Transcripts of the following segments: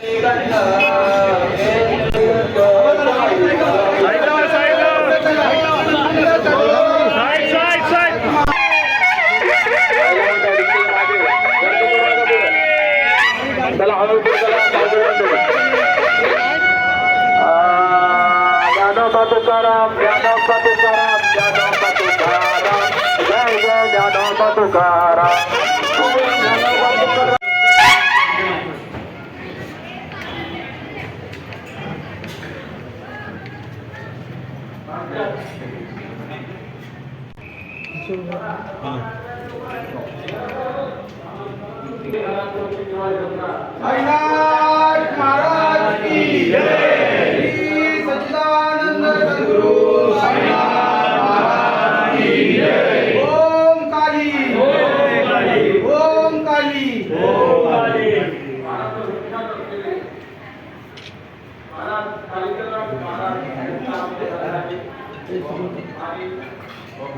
سائ صاحب سائ صاحب سائ صاحب دل حوالو دل حوالو سائ صاحب महाराज की सच्चिदानंद सद्गुरु ओम काली। ओम काली। थोडं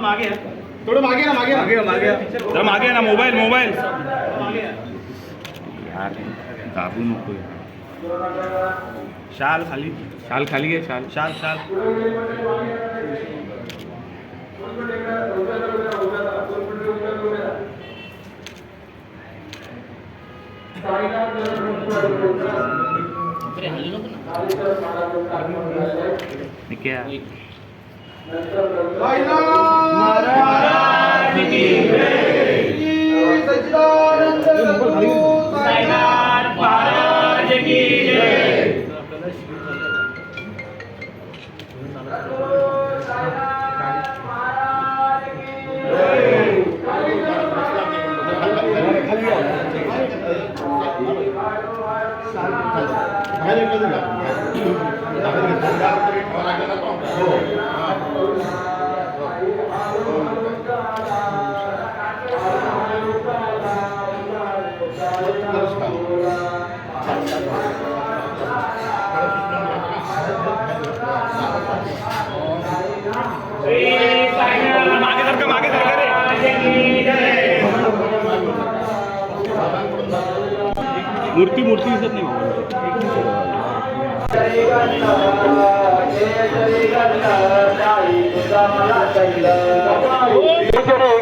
मागे. मागे ना। मागे मागे। मागे जरा मागे ना मोबाईल मोबाईल दाबू नको शाल खाली। शाल खाली घे शाल। शाल शाल। क्या मागे सारखं मागे सारखं रे मूर्ती मूर्ती दिसत नाही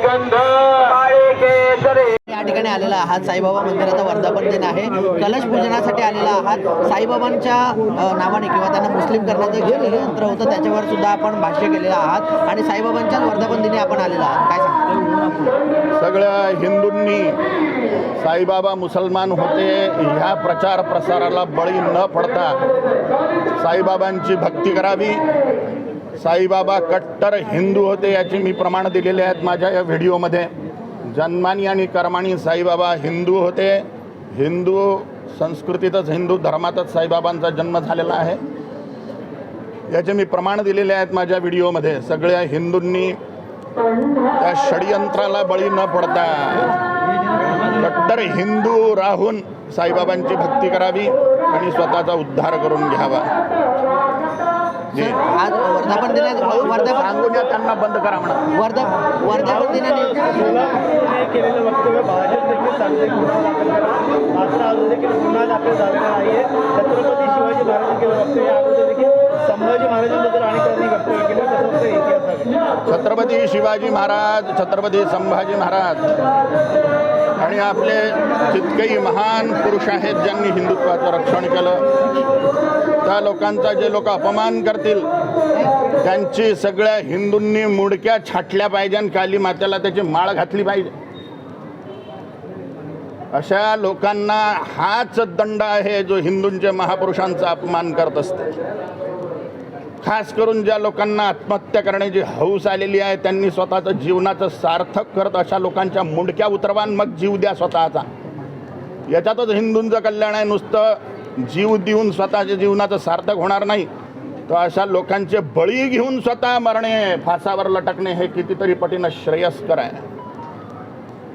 गंध काळे केसरे ठिकाणी आलेला आहात साईबाबा मंदिराचा वर्धापन दिन आहे. कलश पूजनासाठी आलेला आहात. साईबाबांच्या नावाने किंवा त्यांना मुस्लिम करण्याचं जे यंत्र होतं. त्याच्यावर सुद्धा आपण भाष्य केलेलं आहात. आणि साईबाबांच्याच वर्धापन दिनी आपण आलेला आहात. काय सांगता सगळ्या हिंदूंनी साईबाबा मुसलमान होते. ह्या प्रचार प्रसाराला बळी न पडता साईबाबांची भक्ती करावी. साईबाबा कट्टर हिंदू होते याची मी प्रमाण दिलेले आहेत माझ्या या व्हिडिओमध्ये. जन्मानी आणि कर्माणी साईबाबा हिंदू होते. हिंदू संस्कृतीतच हिंदू धर्मातच साईबाबांचा जन्म झालेला आहे. याचे मी प्रमाण दिलेले आहेत माझ्या व्हिडिओमध्ये. सगळ्या हिंदूंनी त्या षडयंत्राला बळी न पडता कट्टर हिंदू राहून साईबाबांची भक्ती करावी आणि स्वतःचा उद्धार करून घ्यावा. जी. आज वर्धापन दिनात वर्धापन सांगून द्या त्यांना बंद करा म्हणा. वर्धा वर्धापन दिनाने केलेलं वक्तव्य भाजप देखील सांगते गुन्हा दाखल करा मात्र अजून देखील गुन्हा दाखल झालेला नाहीये. छत्रपती शिवाजी महाराजांनी केलं वक्तव्य या अगोदर देखील संभाजी महाराजांबद्दल आणि त्यांनी वक्तव्य केलं. तसं वक्तव्य इतिहास आहे छत्रपती शिवाजी महाराज छत्रपती संभाजी महाराज आणि आपले जितकेही महान पुरुष आहेत ज्यांनी हिंदुत्वाचं रक्षण केलं त्या लोकांचा जे लोक अपमान करतील त्यांची सगळ्या हिंदूंनी मुडक्या छाटल्या पाहिजे आणि काली मातेला त्याची माळ घातली पाहिजे. अशा लोकांना हाच दंड आहे जो हिंदूंच्या महापुरुषांचा अपमान करत असते. खास करून ज्या लोकांना आत्महत्या करण्याची हौस आलेली आहे त्यांनी स्वतःचं जीवनाचं सार्थक करत अशा लोकांच्या मुंडक्या उतरवान मग जीव द्या स्वतःचा. याच्यातच हिंदूंचं कल्याण आहे नुसतं जीव देऊन स्वतःच्या जीवनाचं सार्थक होणार नाही तर अशा लोकांचे बळी घेऊन स्वतः मरणे फासावर लटकणे हे कितीतरी पटीनं श्रेयस्कर आहे.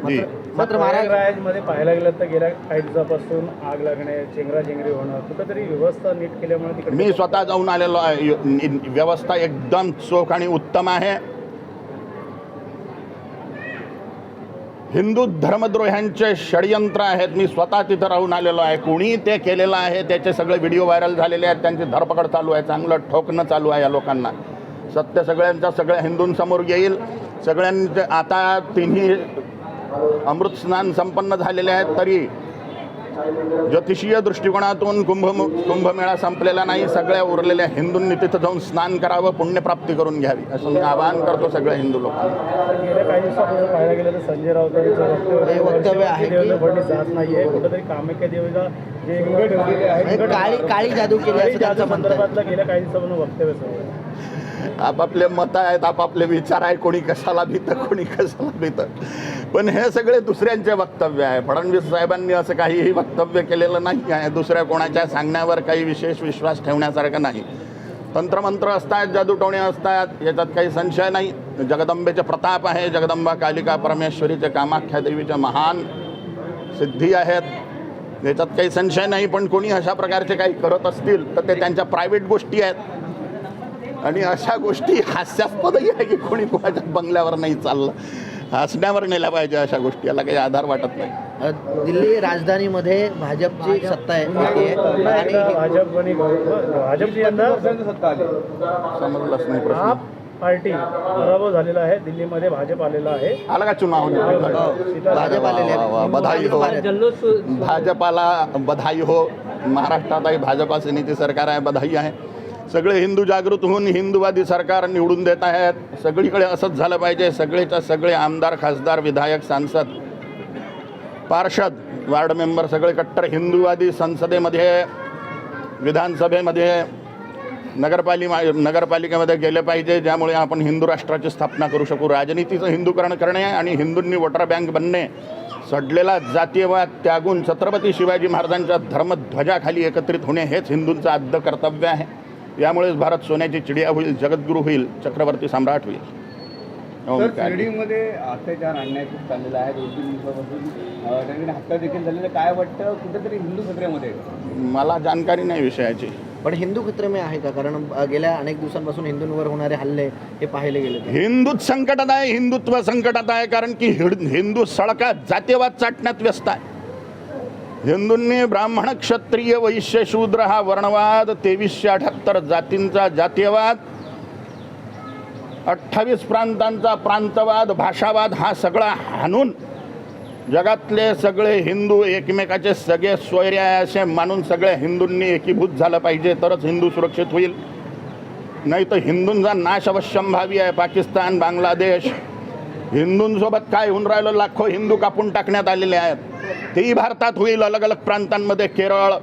जी. मात्र महाराजमध्ये पाहायला गेलं तर गेल्या काही दिवसापासून आग लागणे चेंगराचेंगरी होणं कुठंतरी व्यवस्था नीट केल्यामुळे तिकडे मी स्वतः जाऊन आलेलो आहे. यु- नि- व्यवस्था एकदम चोख आणि उत्तम आहे. हिंदू धर्मद्रोह्यांचे षडयंत्र आहेत. मी स्वतः तिथं राहून आलेलो आहे. कुणी ते केलेलं आहे त्याचे सगळे व्हिडिओ व्हायरल झालेले आहेत. त्यांची धरपकड चालू आहे. चांगलं ठोकणं चालू आहे या लोकांना. सत्य सगळ्यांच्या सगळ्या हिंदूंसमोर येईल. सगळ्यांचे आता तिन्ही अमृत स्नान संपन्न झालेले आहेत. तरी ज्योतिषीय दृष्टिकोनातून कुंभ कुंभमेळा संपलेला नाही. सगळ्या उरलेल्या हिंदूंनी तिथं जाऊन स्नान करावं पुण्यप्राप्ती करून घ्यावी. असं मी आवाहन करतो सगळ्या हिंदू लोकांना. गेल्या काही दिवसापासून पाहायला गेलं तर संजय राऊतांचं हे वक्तव्य आहे जे ठेवलेले आहेत. म्हणजे काळी काळी जादू केली असं त्यांचं म्हणणं आहे. संदर्भातलं गेल्या काही दिवसापासून वक्तव्य सुरू आहे. आपापले मतं आहेत आपापले विचार आहे कोणी कशाला भीतं कोणी कशाला भीतं. पण हे सगळे दुसऱ्यांचे वक्तव्य आहे. फडणवीस साहेबांनी असं काहीही वक्तव्य केलेलं नाही आहे. दुसऱ्या कोणाच्या सांगण्यावर काही विशेष विश्वास ठेवण्यासारखं नाही. तंत्रमंत्र असतात जादूटोणे असतात याच्यात काही संशय नाही. जगदंबेचे प्रताप आहे जगदंबा कालिका परमेश्वरीचे कामाख्या देवीचे महान सिद्धी आहेत. याच्यात काही संशय नाही पण कोणी अशा प्रकारचे काही करत असतील तर ते त्यांच्या प्रायव्हेट गोष्टी आहेत. आणि अशा गोष्टी हास्यास्पदही आहे की कोणी कोणाच्या बंगल्यावर नाही चाललं. हसण्यावर नेल्या पाहिजे अशा गोष्टी याला काही आधार वाटत नाही. दिल्ली राजधानीमध्ये भाजपची सत्ता आहे समजलंच नाही प्रश्न. पार्टी पराभव झालेला आहे. दिल्लीमध्ये भाजप आलेला आहे. आला का चुनाव? भाजप आलेले वा, वा, वा, बधाई हो भाजपाला बधाई हो. महाराष्ट्रातही भाजपाचे नीती सरकार आहे बधाई आहे. सगळे हिंदू जागृत होऊन हिंदूवादी सरकार निवडून देत आहेत. सगळीकडे असंच झालं पाहिजे. सगळेच्या सगळे आमदार खासदार विधायक सांसद पार्षद वार्ड मेंबर सगळे कट्टर हिंदूवादी संसदेमध्ये विधानसभेमध्ये नगरपालिका नगरपालिकेमध्ये गेले पाहिजे ज्यामुळे आपण हिंदू राष्ट्राची स्थापना करू शकू. राजनीतीचं हिंदूकरण करणे आणि हिंदूंनी वोटर बँक बनणे सडलेला जातीयवाद त्यागून छत्रपती शिवाजी महाराजांच्या धर्मध्वजाखाली एकत्रित होणे हेच हिंदूंचं आद्य कर्तव्य आहे. यामुळेच भारत सोन्याची चिडिया होईल जगद्गुरू होईल चक्रवर्ती सम्राट होईल. शिर्डीमध्ये अत्याचार अन्याय खूप चाललेला आहे. दोन तीन दिवसापासून हत्या देखील झालेलं. काय वाटतं कुठेतरी हिंदू खत्र्यामध्ये मला जानकारी नाही विषयाची. पण हिंदू खत्रमे आहे का कारण गेल्या अनेक दिवसांपासून हिंदूंवर होणारे हल्ले हे पाहिले गेले तर. हिंदूच संकटात आहे हिंदुत्व संकटात आहे कारण की हिड- हिंदू सळकात जातीयवाद चाटण्यात व्यस्त आहे हिंदूंनी ब्राह्मण क्षत्रिय वैश्य शूद्र हा वर्णवाद तेवीसशे अठ्याहत्तर जातींचा जातीयवाद अठ्ठावीस प्रांतांचा प्रांतवाद भाषावाद हा सगळा हाणून जगातले सगळे हिंदू एकमेकाचे सगळे सोयरे आहे असे मानून सगळ्या हिंदूंनी एकीभूत झालं पाहिजे तरच हिंदू सुरक्षित होईल. नाही तर हिंदूंचा नाश अवश्यंभावी आहे. पाकिस्तान बांगलादेश हिंदूंसोबत काय होऊन राहिलं? लाखो हिंदू कापून टाकण्यात आलेले आहेत. तेही भारतात होईल. अलग अलग प्रांतांमध्ये केरळ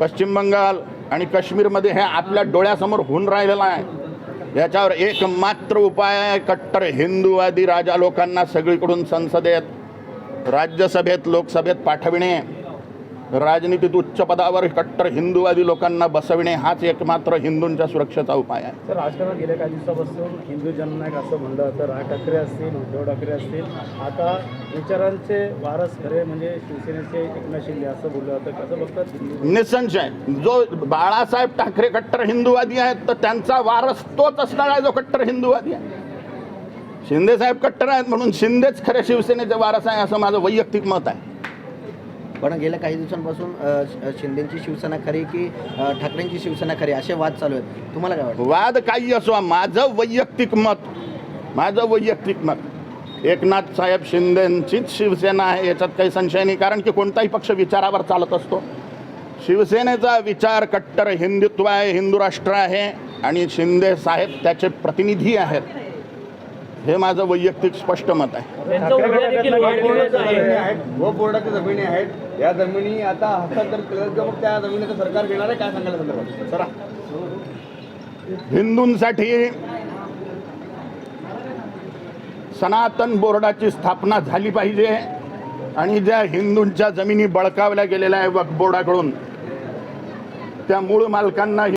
पश्चिम बंगाल आणि काश्मीरमध्ये हे आपल्या डोळ्यासमोर होऊन राहिलेलं आहे. याच्यावर एकमात्र उपाय आहे. कट्टर हिंदूवादी राजा लोकांना सगळीकडून संसदेत राज्यसभेत लोकसभेत पाठविणे. राजनीतीत उच्च पदावर कट्टर हिंदूवादी लोकांना बसविणे हाच एकमात्र हिंदूंच्या सुरक्षेचा उपाय आहे. राजकारणात गेल्या काही दिवसापासून हिंदू जननायक असं म्हणलं तर राज ठाकरे असतील उद्धव ठाकरे असतील आता विचारांचे वारस खरे म्हणजे शिवसेनेचे एकनाथ शिंदे असं बोललं जातं. कसं बघतात निसंशय. जो बाळासाहेब ठाकरे कट्टर हिंदूवादी आहेत तर त्यांचा वारस तोच असणार आहे जो कट्टर हिंदूवादी आहे. शिंदे साहेब कट्टर आहेत म्हणून शिंदेच खरे शिवसेनेचे वारस आहे असं माझं वैयक्तिक मत आहे. पण गेल्या काही दिवसांपासून शिंदेची शिवसेना खरी की ठाकरेंची शिवसेना खरी असे वाद चालू आहेत? तुम्हाला काय वाटतं? वाद काही असो माझं वैयक्तिक मत माझं वैयक्तिक मत एकनाथ साहेब शिंदेंचीच शिवसेना आहे याच्यात काही संशय नाही. कारण की कोणताही पक्ष विचारावर चालत असतो. शिवसेनेचा विचार कट्टर हिंदुत्व आहे हिंदू राष्ट्र आहे आणि शिंदे साहेब त्याचे प्रतिनिधी आहेत. हे माझं वैयक्तिक स्पष्ट मत आहे. व बोर्डाच्या जमिनी आहेत. या जमिनी आता हस्तांतर केल्या किंवा मग त्या जमिनीचं सरकार घेणार आहे? काय सांगायला संदर्भात? हिंदूंसाठी सनातन बोर्डाची स्थापना झाली पाहिजे आणि ज्या हिंदूंच्या जमिनी बळकावल्या गेलेल्या आहे वक्फ बोर्डाकडून त्या मूळ मालकांना